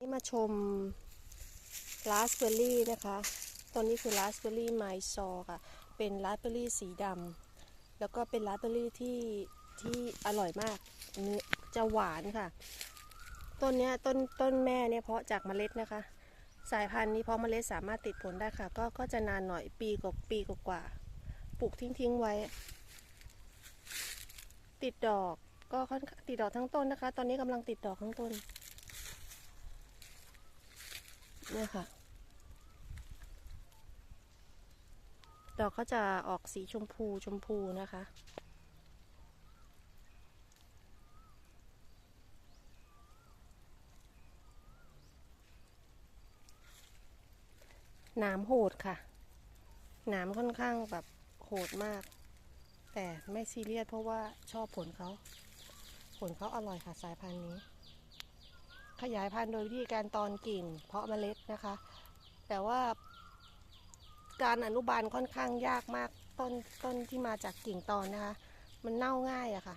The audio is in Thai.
นี่มาชมราสเบอร์รี่นะคะตัวนี้คือราสเบอร์รี่ไมซอค่ะ เป็นราสเบอร์รี่สีดำ แล้วก็เป็นราสเบอร์รี่ที่ที่อร่อยมากเนื้อจะหวานค่ะ ต้นเนี้ยต้นต้นแม่เนี่ยเพาะจากเมล็ดนะคะ สายพันธุ์นี้เพาะเมล็ดสามารถติดผลได้ค่ะ ก็ก็จะนานหน่อยปีกว่าปีกว่า ปลูกทิ้งทิ้งๆไว้ ติดดอกก็ค่อนข้าติดดอกทั้งต้นนะคะ ตอนนี้กำลังติดดอกทั้งต้น เนี่ยค่ะ ดอกเขาจะออกสีชมพูชมพูนะคะหนามโหดค่ะหนามค่อนข้างแบบโหดมาก แต่ไม่ซีเรียสเพราะว่าชอบผลเขา ผลเขาอร่อยค่ะสายพันธุ์นี้ ขยายพันธุ์โดยวิธีการตอนกิ่ง เพาะเมล็ดนะคะ แต่ว่า การอนุบาลค่อนข้างยากมากต้นต้นที่มาจากกิ่งตอนนะคะ มันเน่าง่ายอะค่ะ